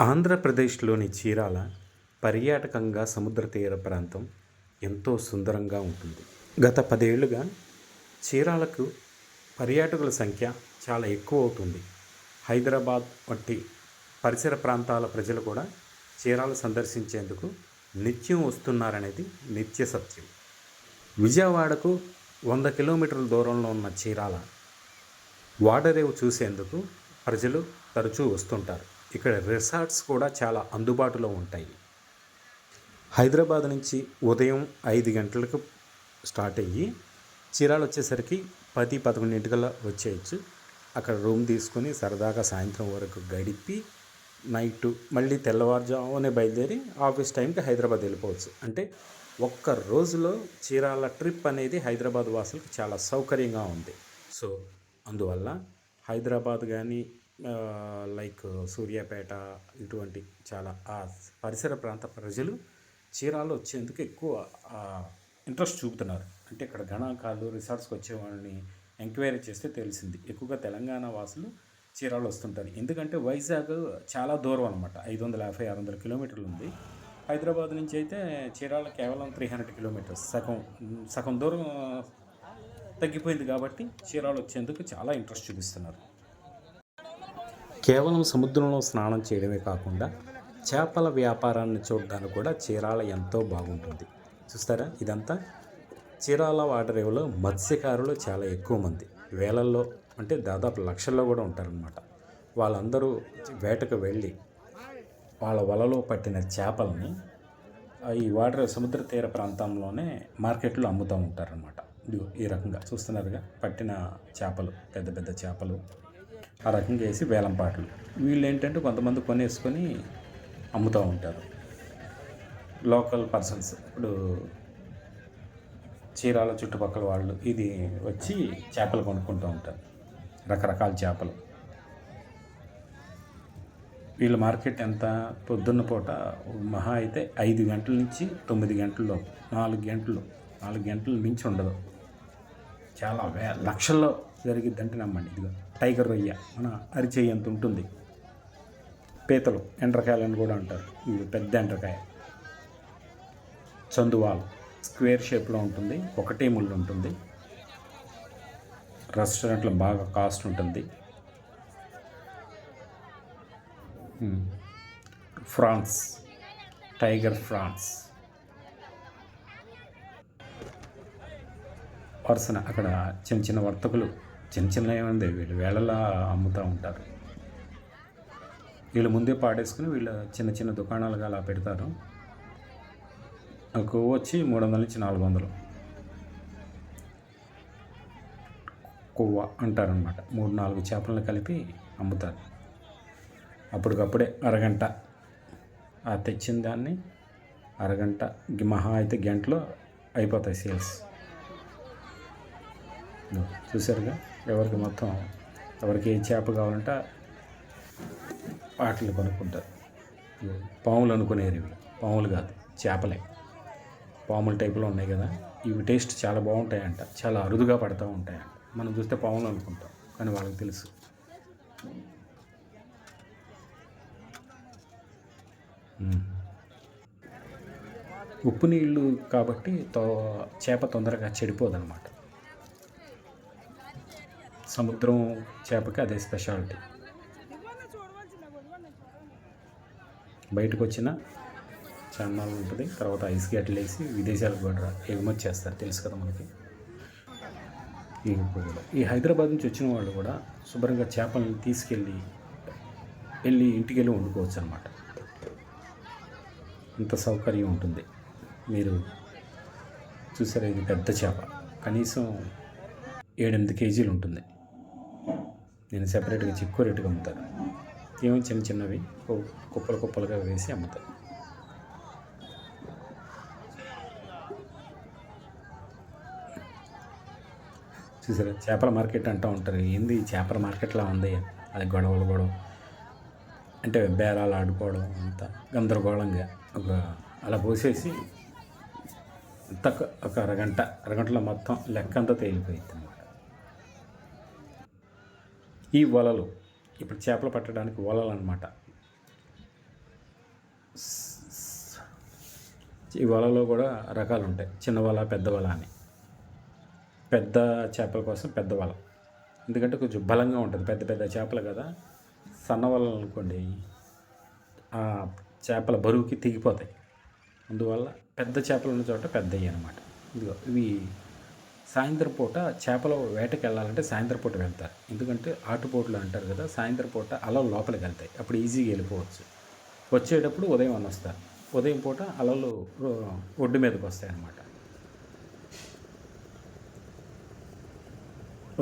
ఆంధ్రప్రదేశ్లోని చీరాల పర్యాటకంగా సముద్ర తీర ప్రాంతం ఎంతో సుందరంగా ఉంటుంది. గత పదేళ్ళుగా చీరాలకు పర్యాటకుల సంఖ్య చాలా ఎక్కువ అవుతుంది. హైదరాబాద్ వంటి పరిసర ప్రాంతాల ప్రజలు కూడా చీరాలు సందర్శించేందుకు నిత్యం వస్తున్నారనేది నిత్య సత్యం. విజయవాడకు వంద కిలోమీటర్ల దూరంలో ఉన్న చీరాల వాడరేవు చూసేందుకు ప్రజలు తరచూ వస్తుంటారు. ఇక్కడ రిసార్ట్స్ కూడా చాలా అందుబాటులో ఉంటాయి. హైదరాబాద్ నుంచి ఉదయం ఐదు గంటలకు స్టార్ట్ అయ్యి చీరాలు వచ్చేసరికి పది పదకొండింటికల్లా వచ్చేయచ్చు. అక్కడ రూమ్ తీసుకొని సరదాగా సాయంత్రం వరకు గడిపి నైట్ మళ్ళీ తెల్లవారుజామునే బయలుదేరి ఆఫీస్ టైంకి హైదరాబాద్ వెళ్ళిపోవచ్చు. అంటే ఒక్క రోజులో చీరాల ట్రిప్ అనేది హైదరాబాద్ వాసులకు చాలా సౌకర్యంగా ఉంది. సో అందువల్ల హైదరాబాద్ కానీ లైక్ సూర్యాపేట ఇటువంటి చాలా ఆ పరిసర ప్రాంత ప్రజలు చీరాలు వచ్చేందుకు ఎక్కువ ఇంట్రెస్ట్ చూపుతున్నారు. అంటే ఇక్కడ గణాంకాలు రిసార్ట్స్కి వచ్చేవాళ్ళని ఎంక్వైరీ చేస్తే తెలిసింది. ఎక్కువగా తెలంగాణ వాసులు చీరాలు వస్తుంటారు. ఎందుకంటే వైజాగ్ చాలా దూరం అనమాట ఐదు వందల యాభై ఆరు వందల కిలోమీటర్లు ఉంది. హైదరాబాద్ నుంచి అయితే చీరాల కేవలం త్రీ హండ్రెడ్ కిలోమీటర్స్. సగం సగం దూరం తగ్గిపోయింది కాబట్టి చీరాలు వచ్చేందుకు చాలా ఇంట్రెస్ట్ చూపిస్తున్నారు. కేవలం సముద్రంలో స్నానం చేయడమే కాకుండా చేపల వ్యాపారాన్ని చూడడానికి కూడా చీరాల ఎంతో బాగుంటుంది. చూస్తారా? ఇదంతా చీరాల వాటరేవులో మత్స్యకారులు చాలా ఎక్కువ మంది. వేలల్లో అంటే దాదాపు లక్షల్లో కూడా ఉంటారనమాట వాళ్ళందరూ వేటకు వెళ్ళి వాళ్ళ వలలో పట్టిన చేపలని ఈ వాటర్ సముద్ర తీర ప్రాంతంలోనే మార్కెట్లో అమ్ముతూ ఉంటారనమాట ఈ రకంగా చూస్తున్నారుగా పట్టిన చేపలు పెద్ద పెద్ద చేపలు. ఆ రకంగా వేసి వేలం పాటలు. వీళ్ళు ఏంటంటే కొంతమంది కొనేసుకొని అమ్ముతూ ఉంటారు. లోకల్ పర్సన్స్ ఇప్పుడు చీరాల చుట్టుపక్కల వాళ్ళు ఇది వచ్చి చేపలు కొనుక్కుంటూ ఉంటారు. రకరకాల చేపలు. వీళ్ళ మార్కెట్ ఎంత? పొద్దున్న పూట మహా అయితే ఐదు గంటల నుంచి తొమ్మిది గంటల్లో నాలుగు గంటలు నాలుగు గంటల మించి ఉండదు. చాలా వే లక్షల్లో జరిగిద్దంటే నమ్మండి. ఇదిగో టైగర్ రొయ్య మన అరిచేయంత ఉంటుంది? పీతలు ఎండ్రకాయలని కూడా అంటారు. ఇది పెద్ద ఎండ్రకాయ. చందువాలు స్క్వేర్ షేప్లో ఉంటుంది ఒకటే ముళ్ళు ఉంటుంది. రెస్టారెంట్లో బాగా కాస్ట్ ఉంటుంది. France tiger France. వరుసన అక్కడ చిన్న చిన్న వర్తకులు చిన్న చిన్న ఏమైంది వీళ్ళు వేళలా అమ్ముతూ ఉంటారు. వీళ్ళు ముందే పాడేసుకుని వీళ్ళు చిన్న చిన్న దుకాణాలుగా అలా పెడతారు. కొవ్వు వచ్చి మూడు వందల నుంచి నాలుగు వందలు కొవ్వ అంటారనమాట మూడు నాలుగు చేపలను కలిపి అమ్ముతారు. అప్పటికప్పుడే అరగంట. ఆ తెచ్చిన దాన్ని అరగంట మహా అయితే గంటలో అయిపోతాయి సేల్స్. చూసారుగా ఎవరికి మొత్తం ఎవరికి ఏ చేప కావాలంటే వాటిని కొనుక్కుంటారు. పాములు అనుకునేవి ఇవి. పాములు కాదు చేపలే. పాముల టైపులో ఉన్నాయి కదా. ఇవి టేస్ట్ చాలా బాగుంటాయంట. చాలా అరుదుగా పడతా ఉంటాయంట. మనం చూస్తే పాములు అనుకుంటాం కానీ వాళ్ళకి తెలుసు. ఉప్పు నీళ్ళు కాబట్టి తో చేప తొందరగా చెడిపోదన్నమాట సముద్రం చేపకి అదే స్పెషాలిటీ. బయటకు వచ్చిన చాన్నాళ్ళు ఉంటుంది. తర్వాత ఐస్ గేట్లు వేసి విదేశాలకు కూడా ఎగుమతి చేస్తారు. తెలుసు కదా మనకి. ఈ ఈ హైదరాబాద్ నుంచి వచ్చిన వాళ్ళు కూడా శుభ్రంగా చేపలను తీసుకెళ్ళి వెళ్ళి ఇంటికి వెళ్ళి వండుకోవచ్చు అనమాట ఇంత సౌకర్యం ఉంటుంది. మీరు చూసారా? ఇది పెద్ద చేప. కనీసం ఏడెనిమిది కేజీలు ఉంటుంది. నేను సెపరేట్గా చిక్కు రేటుగా అమ్ముతాను ఏమో చిన్న చిన్నవి కుప్పలు కుప్పలుగా వేసి అమ్ముతాను చూసారా? చేపల మార్కెట్ అంటూ ఉంటారు. ఏంది చేపల మార్కెట్లా ఉంది? అది గొడవలు గొడవ. అంటే బేరాలు ఆడుకోవడం అంతా గందరగోళంగా ఒక అలా పోసేసి తక్కువ ఒక అరగంట అరగంటలో మొత్తం లెక్క అంతా తేలిపోయింది ఈ వలలు ఇప్పుడు చేపలు పట్టడానికి వలలు అనమాట ఈ వలలో కూడా రకాలు ఉంటాయి చిన్న వల పెద్ద వల అని. పెద్ద చేపల కోసం పెద్ద వల. ఎందుకంటే కొంచెం బలంగా ఉంటుంది. పెద్ద పెద్ద చేపలు కదా. సన్న వలలు అనుకోండి ఆ చేపల బరువుకి తెగిపోతాయి. అందువల్ల పెద్ద చేపలు ఉన్న చోట పెద్దవి అనమాట ఇదిగో ఇవి సాయంత్రం పూట చేపల వేటకి వెళ్ళాలంటే సాయంత్రం పూట వెళ్తారు. ఎందుకంటే ఆటుపోట్లు అంటారు కదా సాయంత్రం పూట అలలు లోపలికి వెళ్తాయి. అప్పుడు ఈజీగా వెళ్ళిపోవచ్చు. వచ్చేటప్పుడు ఉదయం అని వస్తారు. ఉదయం పూట అలలు ఒడ్డు మీదకి వస్తాయి అన్నమాట.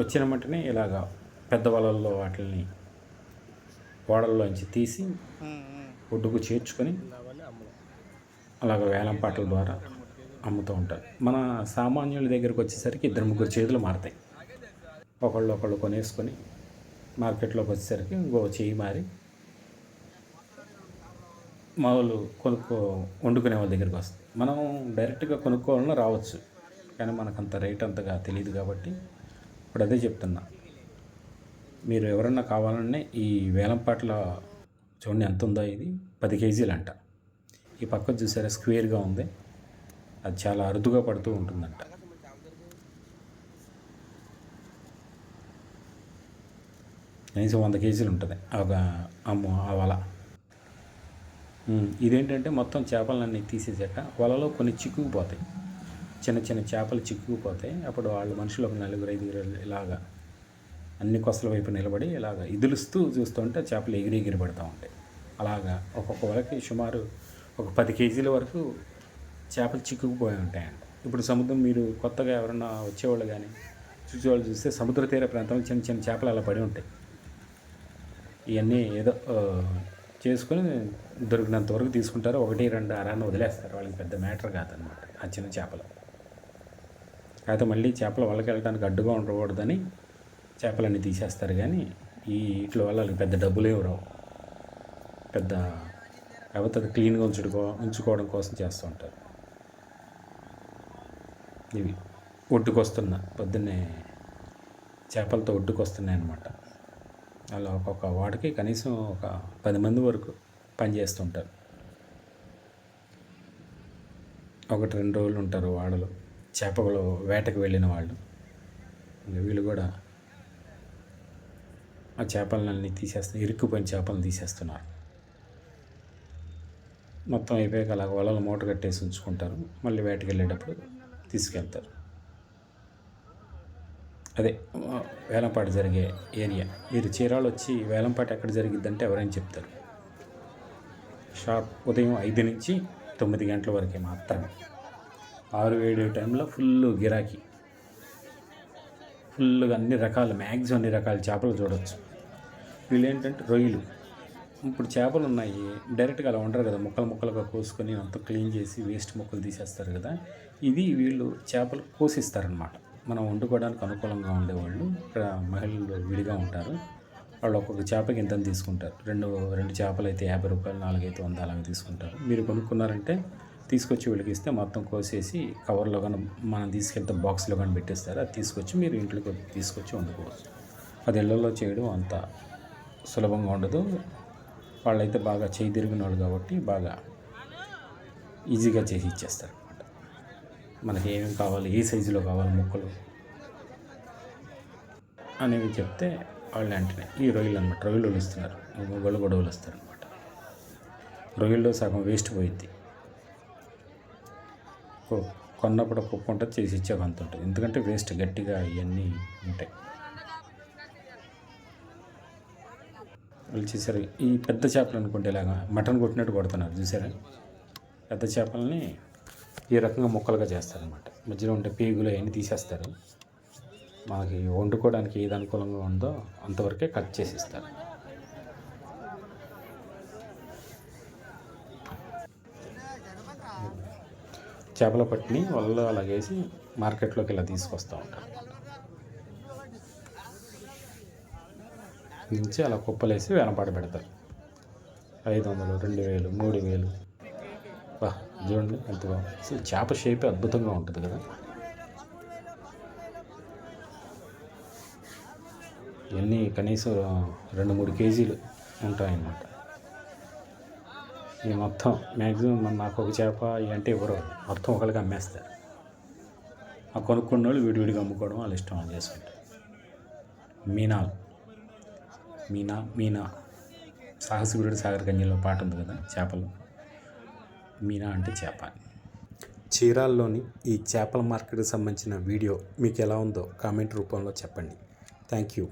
వచ్చిన వెంటనే ఇలాగా పెద్ద వలల్లో వాటిని ఓడల్లోంచి తీసి ఒడ్డుకు చేర్చుకొని అలాగ వేలం పాటల ద్వారా అమ్ముతూ ఉంటారు. మన సామాన్యుల దగ్గరికి వచ్చేసరికి ఇద్దరు ముగ్గురు చేతులు మారుతాయి. ఒకళ్ళు ఒకళ్ళు కొనేసుకొని మార్కెట్లోకి వచ్చేసరికి ఇంకో చేయి మారి మామూలు కొనుక్కో వండుకునే వాళ్ళ దగ్గరికి వస్తుంది మనం డైరెక్ట్గా కొనుక్కోవాలన్నా రావచ్చు. కానీ మనకు అంత రేట్ అంతగా తెలియదు కాబట్టి ఇప్పుడు అదే చెప్తున్నా. మీరు ఎవరన్నా కావాలన్నా ఈ వేలంపాట్ల చూడండి ఎంత ఉందో ఇది. పది కేజీలు అంట ఈ పక్క చూసారా? స్క్వేర్గా ఉంది. అది చాలా అరుదుగా పడుతూ ఉంటుందంట. కనీసం వంద కేజీలు ఉంటుంది. ఒక అమ్ము ఆ వల. ఇదేంటంటే మొత్తం చేపలన్నీ తీసేసాక వలలో కొన్ని చిక్కుకుపోతాయి. చిన్న చిన్న చేపలు చిక్కుకుపోతాయి. అప్పుడు వాళ్ళు మనుషులు ఒక నలుగురు ఐదుగురు ఇలాగా అన్ని కొసల వైపు నిలబడి ఇలాగ ఇదులుస్తూ చూస్తుంటే చేపలు ఎగిరి ఎగిరి పడుతూ ఉంటాయి. అలాగా ఒక్కొక్క వలకి సుమారు ఒక పది కేజీల వరకు చేపలు చిక్కుకుపోయి ఉంటాయండి ఇప్పుడు సముద్రం మీరు కొత్తగా ఎవరన్నా వచ్చేవాళ్ళు కానీ చూసేవాళ్ళు చూస్తే సముద్ర తీర ప్రాంతంలో చిన్న చిన్న చేపలు అలా పడి ఉంటాయి. ఇవన్నీ ఏదో చేసుకొని దొరికినంత వరకు తీసుకుంటారు. ఒకటి రెండు అరాన్ని వదిలేస్తారు. వాళ్ళకి పెద్ద మ్యాటర్ కాదనమాట ఆ చిన్న చేపలు. అయితే మళ్ళీ చేపలు వాళ్ళకి వెళ్ళడానికి అడ్డుగా ఉండకూడదని చేపలన్నీ తీసేస్తారు కానీ ఈ వీటి వల్ల వాళ్ళకి పెద్ద డబ్బులు ఇవ్వరు రావు. పెద్ద కాకపోతే అది క్లీన్గా ఉంచుకో ఉంచుకోవడం కోసం చేస్తూ ఉంటారు. ఇవి ఒడ్డుకొస్తున్న పొద్దున్నే చేపలతో ఒడ్డుకొస్తున్నాయి అనమాట అలా ఒక్కొక్క వాడికి కనీసం ఒక పది మంది వరకు పనిచేస్తుంటారు ఒకటి రెండు రోజులు ఉంటారు వాడలు చేపలు వేటకు వెళ్ళిన వాళ్ళు. వీళ్ళు కూడా ఆ చేపలన్నీ తీసేస్తున్నారు ఇరుక్కుపోయిన చేపలను తీసేస్తున్నారు. మొత్తం అయిపోయాక అలా వలలు మూట కట్టేసి ఉంచుకుంటారు. మళ్ళీ వేటకి వెళ్ళేటప్పుడు తీసుకెళ్తారు. అదే వేలంపాట జరిగే ఏరియా. మీరు చీరాలు వచ్చి వేలంపాట ఎక్కడ జరిగిద్దంటే ఎవరైనా చెప్తారు. షార్ప్ ఉదయం ఐదు నుంచి తొమ్మిది గంటల వరకే మాత్రమే. ఆరు ఏడు టైంలో ఫుల్ గిరాకీ. ఫుల్గా అన్ని రకాల మ్యాక్సిమం అన్ని రకాల చేపలు చూడవచ్చు వీళ్ళు ఏంటంటే రొయ్యలు. ఇప్పుడు చేపలు ఉన్నాయి. డైరెక్ట్గా అలా ఉండరు కదా. ముక్కలు ముక్కలుగా కోసుకొని అంతా క్లీన్ చేసి వేస్ట్ ముక్కలు తీసేస్తారు కదా. ఇది వీళ్ళు చేపలు కోసిస్తారనమాట మనం వండుకోవడానికి అనుకూలంగా ఉండేవాళ్ళు ఇక్కడ మహిళలు విడిగా ఉంటారు. వాళ్ళు ఒక్కొక్క చేపకి ఇంత తీసుకుంటారు. రెండు రెండు చేపలు అయితే యాభై రూపాయలు నాలుగైతే వంద అలాగే తీసుకుంటారు. మీరు కొనుక్కున్నారంటే తీసుకొచ్చి వీళ్ళకి ఇస్తే మొత్తం కోసేసి కవర్లో కానీ మనం తీసుకెళ్తే బాక్స్లో కానీ పెట్టేస్తారు. అది తీసుకొచ్చి మీరు ఇంట్లోకి తీసుకొచ్చి వండుకోవచ్చు. అది ఇళ్ళలో చేయడం అంత సులభంగా ఉండదు. వాళ్ళైతే బాగా చేయి తిరిగిన వాళ్ళు కాబట్టి బాగా ఈజీగా చేసి ఇచ్చేస్తారు అనమాట మనకి ఏమేమి కావాలి ఏ సైజులో కావాలి ముక్కలు అనేవి చెప్తే వాళ్ళు వెంటనే ఈ రొయ్యలు అనమాట రొయ్యలు వలుస్తున్నారు. గొడవలు గొడవలు వస్తారు అనమాట రొయ్యల్లో సగం వేస్ట్ పోయింది కొన్నప్పుడు ఒక ఉంటుంది చేసి ఇచ్చే అంత ఉంటుంది. ఎందుకంటే వేస్ట్ గట్టిగా ఇవన్నీ ఉంటాయి. వాళ్ళు చూసారు ఈ పెద్ద చేపలు అనుకుంటే ఇలాగా మటన్ కొట్టినట్టు కొడుతున్నారు చూసారా పెద్ద చేపలని ఈ రకంగా ముక్కలుగా చేస్తారనమాట మధ్యలో ఉండే పేగులు అవన్నీ తీసేస్తారు. మనకి వండుకోవడానికి ఏది అనుకూలంగా ఉందో అంతవరకే కట్ చేసి ఇస్తారు చేపల పట్టిని వాళ్ళు అలాగేసి మార్కెట్లోకి ఇలా తీసుకొస్తూ ఉంటారు. నుంచి అలా కుప్పలేసి వెనపాటు పెడతారు. ఐదు వందలు రెండు వేలు మూడు వేలు బా చూడండి ఎంత బాగుంది. అసలు చేప షేప్ అద్భుతంగా ఉంటుంది కదా. ఇవన్నీ కనీసం రెండు మూడు కేజీలు ఉంటాయన్నమాట. ఈ మొత్తం మ్యాక్సిమం మన నాకు ఒక చేప అంటే ఎవరు? మొత్తం ఒకరికి అమ్మేస్తారు. ఆ కొనుక్కున్న వాళ్ళు విడివిడిగా అమ్ముకోవడం వాళ్ళు ఇష్టం వాళ్ళు చేసుకుంటారు. మీనాలు. మీనా మీనా. సాహసికుడు సాగర్ కన్యలో పాట ఉంది కదా చేపలు. మీనా అంటే చేప. చీరాల్లోని ఈ చేపల మార్కెట్కి సంబంధించిన వీడియో మీకు ఎలా ఉందో కామెంట్ రూపంలో చెప్పండి. Thank you.